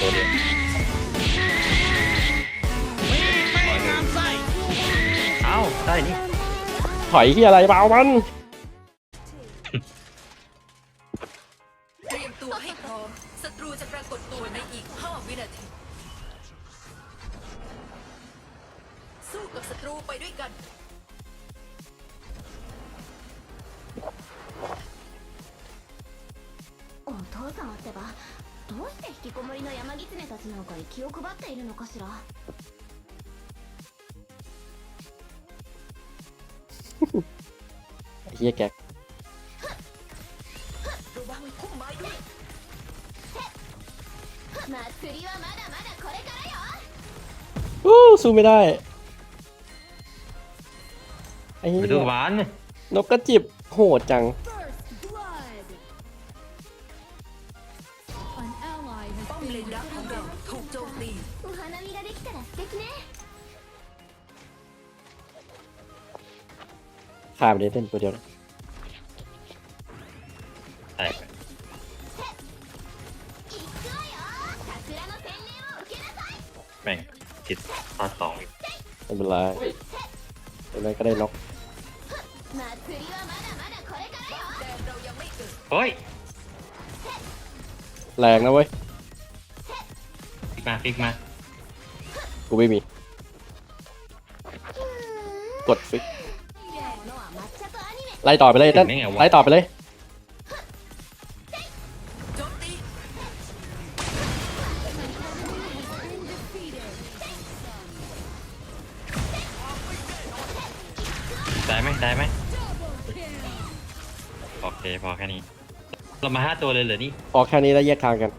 ตัวเดียวเอ้าได้นี่ถอยที่อะไรเปล่ามันเตรียมตัวให้พร้อมศัตรูจะปรากฏตัวในอีก 5 วินาที สู้กับศัตรูไปด้วยกัน きこもりの山狐たちなんかに気を配っているのかしら ไอ้เฮียแก ระวังพุ่มไม้ด้วย 祭りはまだまだこれからよ อู้สู้ไม่ได้ไอ้เหี้ ไป ย ดูหวาน นกกระจิบโหดจัง ฆ่าไปเลยเส้นตัวเดียวแแม่งผิดพลาดสองไม่เป็นไรไม่เป็นไรก็ได้ล็อกเฮ้ยแรงนะเว้ยพลิกมาพลิกมากูไม่มี กดฟิก ไล่ต่อไปเลยเต้นไล่ต่อไปเลย ได้ไหมได้ไหมโอเคพอแค่นี้ เรามาห้าตัวเลยเหรอนี่ออกแค่นี้แล้วแยกทางกัน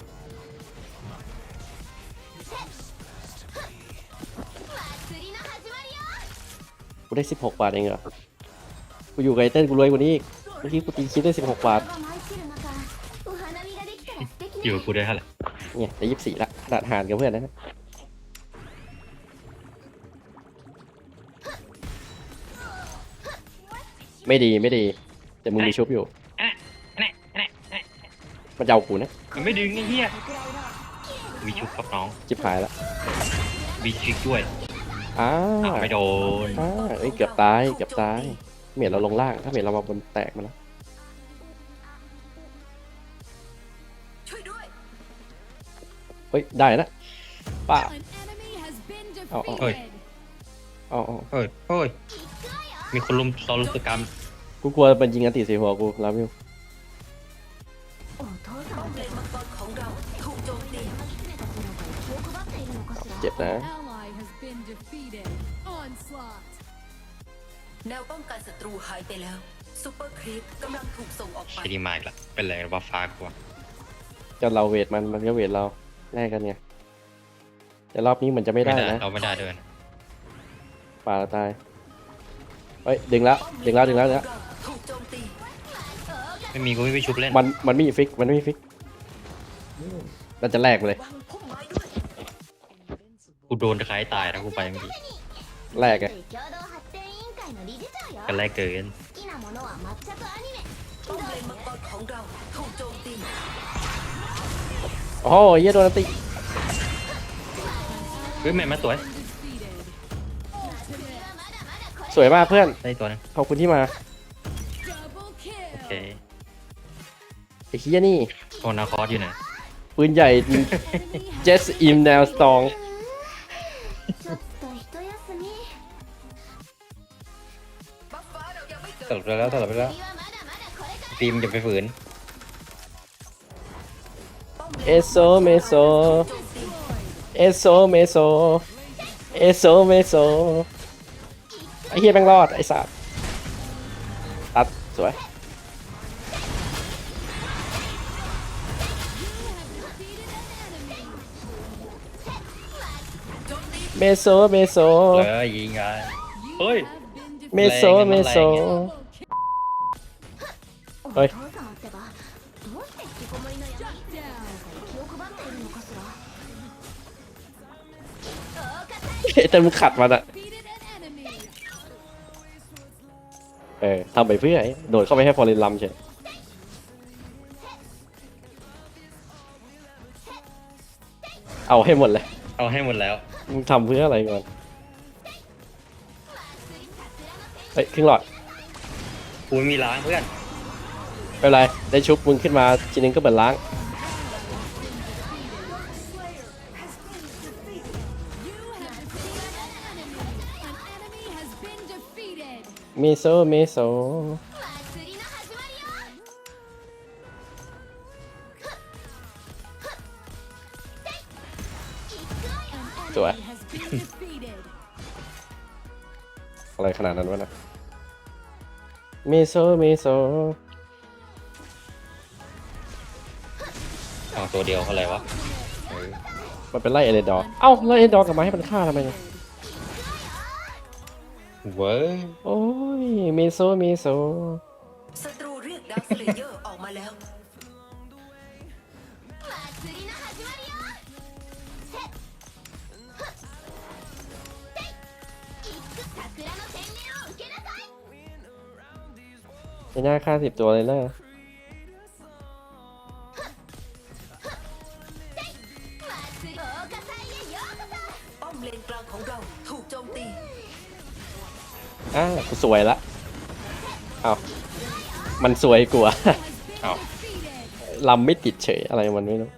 กูได้ 16 บาทเองเหรอูอยู่ไกเต้นกูรวยกว่านี้เมื่อกี้กูตีคิดได้สิบหกบาทอยู่กูได้เท่าไหร่เนี่ยจะยี่สิบสี่ละขนาดหารกับเพื่อนนะไม่ดีไม่ดี แต่มึงมีชุบอยู่ มันจ้ากูนะมันไม่ดึงไอ้เหี้ยมีชุบครับน้องจิบหายแล้วมีชิกด้วยอ้าไม่โดนอ้าวอ้เกือบตายเกือบตาย เมียเราลงล่าง ถ้าเมียเรามาบนแตกมาแล้วเฮ้ย ได้นะป่าเอาเอ้ยเอาเอ้ยเอ้ยมีคนลุมตอนลุมสกรรมกูกลัวเป็นยิงอัติสีหัวกูแล้วมิวเจ็บนะ แนวป้องกันศัตรูหายไปแล้วซูเปอร์คริปกำลังถูกส่งออกไปเชดีมากละเป็นแรงว่าฟ้ากว่าจะเราเวทมันมันก็เวทเราแน่กันไงแต่รอบนี้มันจะไม่ได้นะเราไม่ได้เดินป่าเราตายเฮ้ยดึงแล้วดึงแล้วดึงแล้วนะถูไม่มีกูไม่ไปชุบเล่นมันมันไม่มีฟิกมันไม่มีฟิกมันจะแลกเลยกูโดนตะไครตายนะกูไปเมื่อกี้แลกไง の理事長よ กันแรกเกิน 好きなものは抹茶とアニメ ป้อมเลนมังกรของเราถูกโจมตี โอ้โหเหี้ยโดนอันติ เฮ้ยแม่มาสวย Defeated. สวยมากเพื่อน ได้ตัวนึง ขอบคุณที่มา โอ Double เค kill. ไอ้เฮียนี่ โอนาคอสอยู่ไหน ปืนใหญ่ Enemy has เจ สลับไปแล้วสลับไปแล้วฟิล์มอย่าไปฝืน เอโซเมโซ เอโซเมโซ เอโซเมโซ ไอเฮียแม่งรอด ไอสัตว์ตัดสวย เมโซ เมโซ เออยิงไงเฮ้ย เมโซ เมโซ ฮ้ยแต่มึงขัดมันอะเออทำไปเพื่อไอ้โดดเข้าไปให้พอลินลำเฉยเอาให้หมดเลย เอาให้หมดแล้ว มึงทำเพื่ออะไรก่อนเฮ้ยครึ่งหลอดกูมีล้างเพื่อน ไม่เป็นไร ได้ชุบมึงขึ้นมาทีนึงก็เหมือนล้างมิโซมิโซ สวย อะไรขนาดนั้นวะนะมิโซมิโซ ตัวเดียวอะไรวะมันเป็นไล่เอเลนดอร์เอ้าไล่เอเลนดอร์กลับมาให้มันฆ่าทำไมเนี่ยเว้ยโอ้ยมีโซมีโซศัเอร์มาน่าฆ่าสิบตัวเลยนะ สวยละเอามันสวยกลัวเอาลำไม่ติดเฉยอะไรมันไม่รู้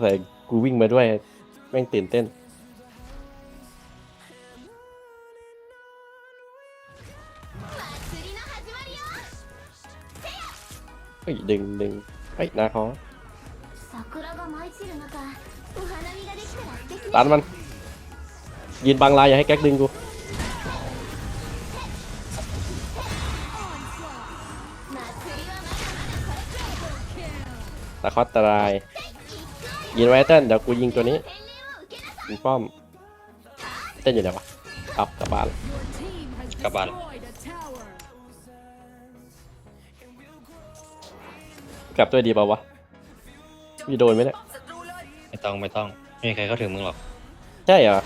ใส่กูวิ่งมาด้วยแม่งตื่นเต้นเฮ้ยดึงดึงเฮ้ยนาขาตันมัน ยืนบางลายอย่าให้แก๊กดึงกูตะคอตตรายยินไว้เต้นเดี๋ยวกูยิงตัวนี้ยิงป้อม เต้นอยู่ไหนวะอับกลับบ้านกลับบ้านกลับด้วยดีเปล่าวะมีโดนไหมเนี่ยไม่ต้องไม่ต้องไม่มีใครเข้าถึงมึงหรอก ใช่เหรอ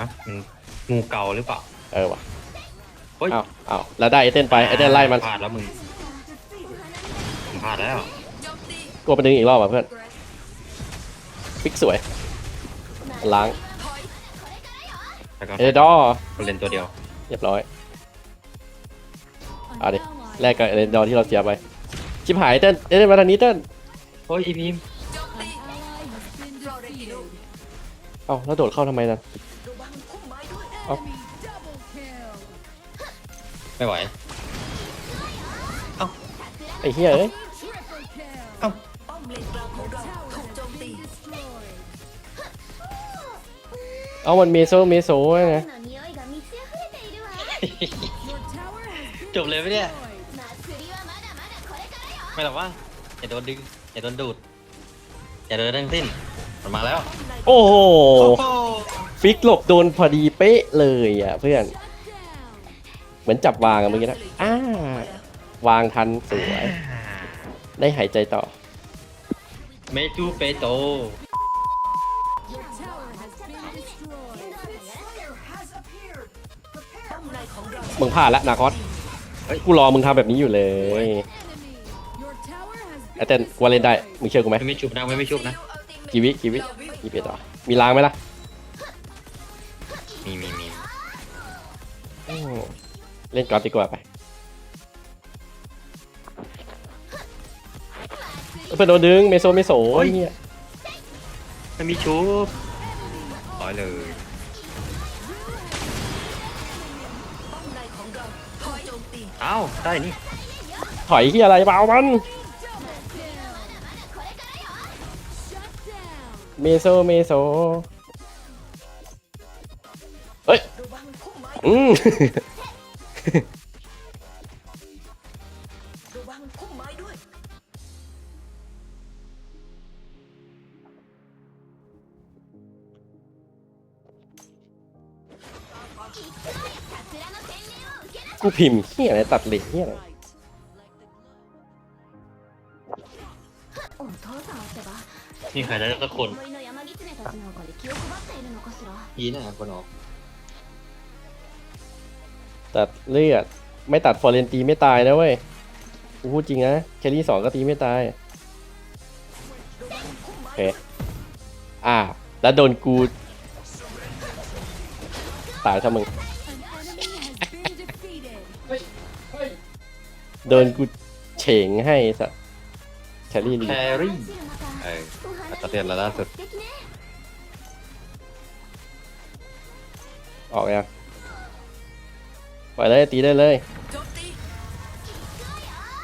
นะมันงูเก่าหรือเปล่า เออวะเฮ้ยเอาเอาแล้วได้ไอเต้นไปไอเต้นไล่มันพลาดแล้วมึงผมพลาดแล้วโจมตีกลัวไปดึงอีกรอบอะเพื่อนเกรสฟิกสวยล้างถอยแล้วก็เอเลนดอร์เล่นตัวเดียวเรียบร้อย An เอาดิ ally แลกกับเอเลนดอร์ที่เราเสียไป ชิบหายเต้นเต้นมาทางนี้เต้นเฮ้ยอีพีมโจม An ตี ally has been defeated. เอ้าแล้วโดดเข้าทำไมนั่นระวังพุ่ มไม้ด้วย Oh. Enemy double kill. ไม่ไหว ไอ้เหี้ยเอ้ย Triple kill. ป้อมเลนกลางของเรา Tower ถูก has โจมตี been destroyed. เอามันเมโซเมโซไง の匂いが満ち溢れているわ Your tower has been จบเลยไหมเนี่ย destroyed. 祭りはまだまだこれからよ ไม่หรอกว่าอย่าโดนดึงอย่าโดนดูดอย่าโดนทั้งสิ้นมันมาแล้ว โอ้โห โอ้โห ฟิกหลบโดนพอดีเป๊ะเลยอะเพื่อน Shut down. เหมือนจับวางอะเมื่อกี้นะอ่าวางทันสวย ได้หายใจต่อเมจูเปโต Your tower has been destroyed. ป้อมในของเรามึงพลาดละนาคอสเฮ้ยกูรอมึงทำแบบนี้อยู่เลย Enemy. Your tower has ไอเต้นกูว่าเล่นได้ มึงเชื่อกูไหมไม่ไม่ชุบนะไม่ไม่ชุบนะกีวิกีวิกีเปียต่อมีล้างไหมล่ะ เล่นก่อนดีกว่าไปเพื่อนโดนดึงเมโซเมโซไอ้เหี้ยไม่มีชุบร้อยเลยป้อมในของเราถอยโจมตีเอ้าได้นี่ถอยเหี้ยอะไรเปล่ามัน double kill. Shut down. เมโซเมโซเฮ้ยระวังพุ่มไม้อืม กูพิมพ์เฮียอะไรตัดเหล็กเฮียอะไรมีใครนะสักคนยีน่ะคいなこの ตัดเลือด ไม่ตัดฟอร์เรนตีไม่ตายนะเว้ยกูพูดจริงนะแครี่สองก็ตีไม่ตาย โอเค อ่า แล้วโดนกู ตายซะมึง โดนกูเฉงให้สัสแครี่ลีแครี่เอออัดเตียนแล้วล่าสุด ออกยัง ปล่อยเลยตีได้เลย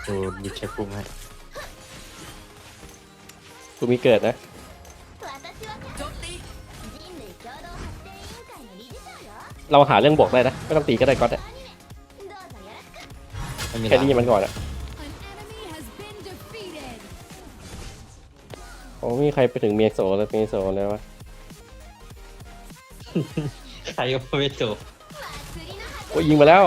ดูมีเช็คปุ่มให้กูมีเกิดนะเราหาเรื่องบวกได้นะไม่ต้องตีก็ได้ก็ได้แค่นี้มันก่อนอะโอ้มีใครไปถึงเมียโซแล้วเมียโซแล้ววะ ใครก็ไม่จบ อ้ยยิงมาแล้ว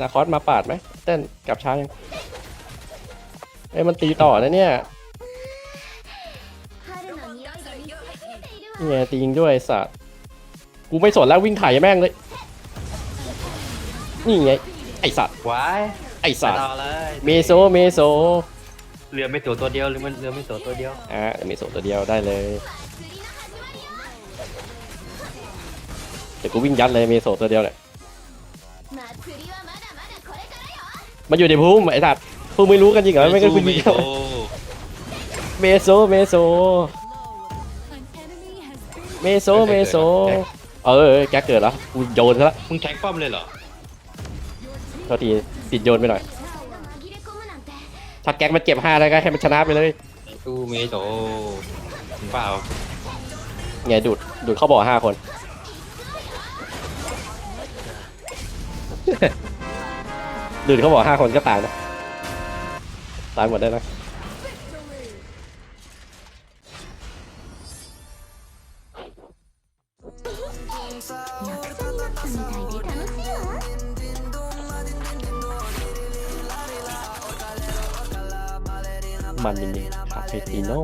นาคอสมาปาดไหมเต้นกลับช้ายังเอ้มันตีต่อนะเนี่ยเนี่ยตียิงด้วยสัตว์กูไม่สนแล้ววิ่งถ่ายแม่งเลย นี่ไง ไอสัตว์ว้ายไอสัตว์เมโซเมโซเรือไม่ตัวตัวเดียวหรือมันเรือไม่ตัวตัวเดียวอะเมโซตัวเดียวได้เลย แต่กูวิ่งยัดเลยเมโซตัวเดียวเนี่ยมันอยู่ในภูมิไอ้สัตว์พวกไม่รู้กันจริงเหรอไม่กันกูยิงเข้าเมโซเมโซเมโซเมโซเออแกเกิดแล้วกูโยนซะละมึงแท็กป้อมเลยเหรอโทษทีติดโยนไปหน่อยถ้าแก๊กมันเก็บห้าแล้วก็ให้มันชนะไปเลยตู้เมโซเปล่าไงดูดดูดเข้าบ่อห้าคน ดูดเขาบอกห้าคนก็ตายนะ ตายหมดได้นะมันจริงๆคาเฟติโน่